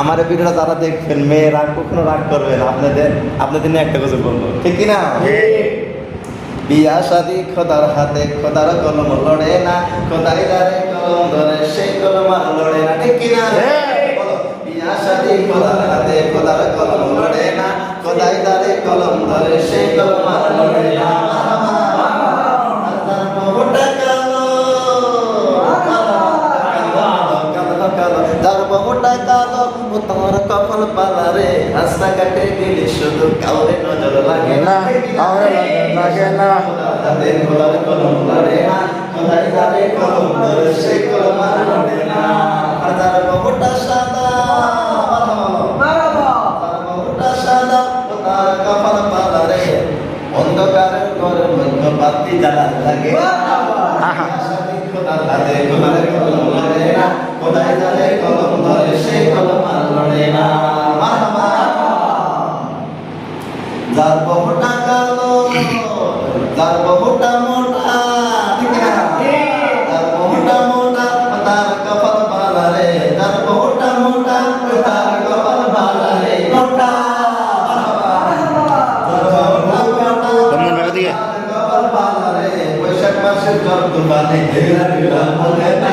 আমার ভিডিওটা যারা দেখবেন মেয়ে রাগ কখনো রাগ করবেন আপনাদের আপনাদের নিয়ে একটা কথা বলব। ঠিক কি না বিয়া শাদি খোদার হাতে খোদার কলম লড়ে না। খোদাই দারে কলম ধরে সেই কলম আর লড়ে না। ঠিক কি না বিয়া শাদি খোদার তোমার কপাল পালা রে। রাস্তাঘাটে গেলে শুধু কাউরে নজর লাগে না, কাউরে নজর লাগে না। হাতে খোলার কলম ধরে না। খোদাই দারে কলম ধরে সেই কলম আর লড়ে না। আর যার তার সাদা অন্ধকারের ঘরের মধ্যে বাতি জ্বালা লাগে। আহা। হাতে খোলার কলম ধরে না খোদাই দারে কলম ধরে সেই কলম আর লড়ে না। যার বহুটা কালো যার বহুটা মোটা যার বহুটা মোটা তার কপাল ভালা রে। যার বহুটা মোটা তার কপাল ভালা রে। মোটা। কপাল ভালা রে। বৈশাখ মাসের জ্বর তুফানে ঘেরা ঘেরা বলে না।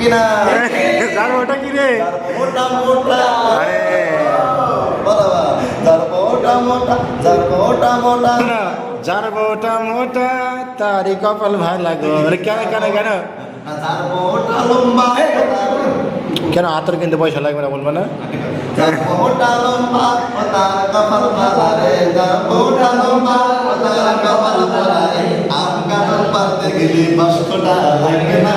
কিনা জানো ওটা কি রে? বহুটা মোটা। আরে। বরাবর। বহুটা মোটা তার বহুটা মোটা। না, যার বউটা মোটা তারই কপাল ভালো লাগো আরে কেন কেন কেন? লম্বা কেন আতর কিন্তু পয়সা লাগবে না বলব আম পারতে গেলে বাস্কটা লাগে না?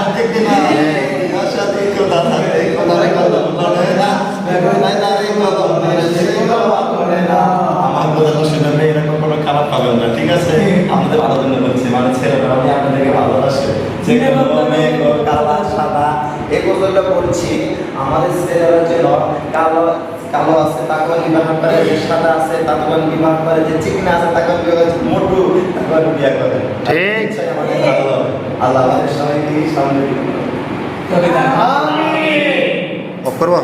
খারাপ পাবেন না ঠিক আছে? আমাদের ভালো জন্য বলছি মানে ছেলেরা আমি আপনাদেরকে ভালোবাসে। কালা সাদা এই কথাটা বলছি আমাদের ছেলেরা যেন কালো কালো আছে তাকে বিবাহ করে যে সাদা আছে তাকে বিবাহ করে যে চিকনা আছে তাকে বিবাহ করে মোটু তাকে বিয়ে করে ঠিক। আমাদের ভালো আল্লাহ আমাদের সবাইকে সামনে অফ করব